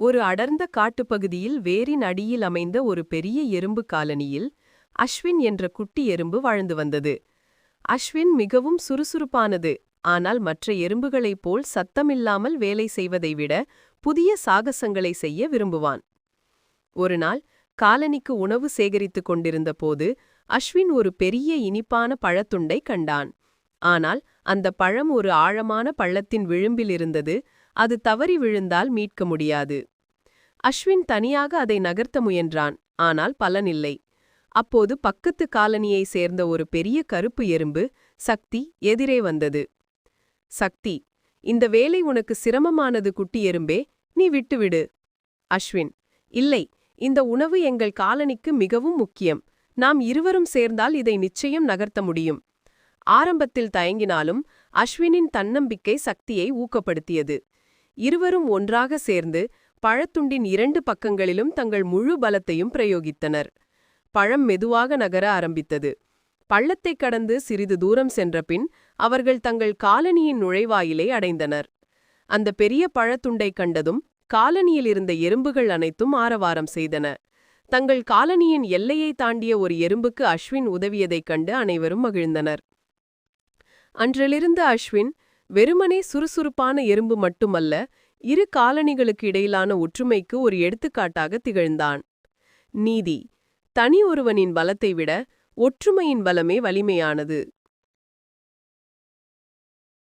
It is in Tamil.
ஒரு அடர்ந்த காட்டுப்பகுதியில் வேரின் அடியில் அமைந்த ஒரு பெரிய எறும்பு காலனியில் அஸ்வின் என்ற குட்டி எறும்பு வாழ்ந்து வந்தது. அஸ்வின் மிகவும் சுறுசுறுப்பானது ஆனால் மற்ற எறும்புகளைப் போல் சத்தமில்லாமல் வேலை செய்வதை விட புதிய சாகசங்களை செய்ய விரும்புவான். ஒருநாள் காலனிக்கு உணவு சேகரித்துக் கொண்டிருந்த போது அஸ்வின் ஒரு பெரிய இனிப்பான பழத்துண்டை கண்டான். ஆனால் அந்த பழம் ஒரு ஆழமான பள்ளத்தின் விளிம்பில் இருந்தது அது தவறி விழுந்தால் மீட்க முடியாது. அஸ்வின் தனியாக அதை நகர்த்த முயன்றான் ஆனால் பலனில்லை. அப்போது பக்கத்து காலனியை சேர்ந்த ஒரு பெரிய கருப்பு எறும்பு சக்தி எதிரே வந்தது. சக்தி இந்த வேலை உனக்கு சிரமமானது குட்டி எறும்பே நீ விட்டுவிடு. அஸ்வின் இல்லை இந்த உணவு எங்கள் காலனிக்கு மிகவும் முக்கியம். நாம் இருவரும் சேர்ந்தால் இதை நிச்சயம் நகர்த்த முடியும். ஆரம்பத்தில் தயங்கினாலும் அஸ்வினின் தன்னம்பிக்கை சக்தியை ஊக்கப்படுத்தியது. இருவரும் ஒன்றாக சேர்ந்து பழத்துண்டின் இரண்டு பக்கங்களிலும் தங்கள் முழு பலத்தையும் பிரயோகித்தனர். பழம் மெதுவாக நகர ஆரம்பித்தது. பள்ளத்தைக் கடந்து சிறிது தூரம் சென்றபின் அவர்கள் தங்கள் காலனியின் நுழைவாயிலை அடைந்தனர். அந்த பெரிய பழத்துண்டைக் கண்டதும் காலனியில் இருந்த எறும்புகள் அனைத்தும் ஆரவாரம் செய்தன. தங்கள் காலனியின் எல்லையை தாண்டிய ஒரு எறும்புக்கு அஸ்வின் உதவியதைக் கண்டு அனைவரும் மகிழ்ந்தனர். அன்றிலிருந்து அஸ்வின் வெறுமனே சுறுசுறுப்பான எறும்பு மட்டுமல்ல இரு காலனிகளுக்கு இடையிலான ஒற்றுமைக்கு ஒரு எடுத்துக்காட்டாக திகழ்ந்தான். நீதி. தனி ஒருவனின் பலத்தை விட ஒற்றுமையின் பலமே வலிமையானது.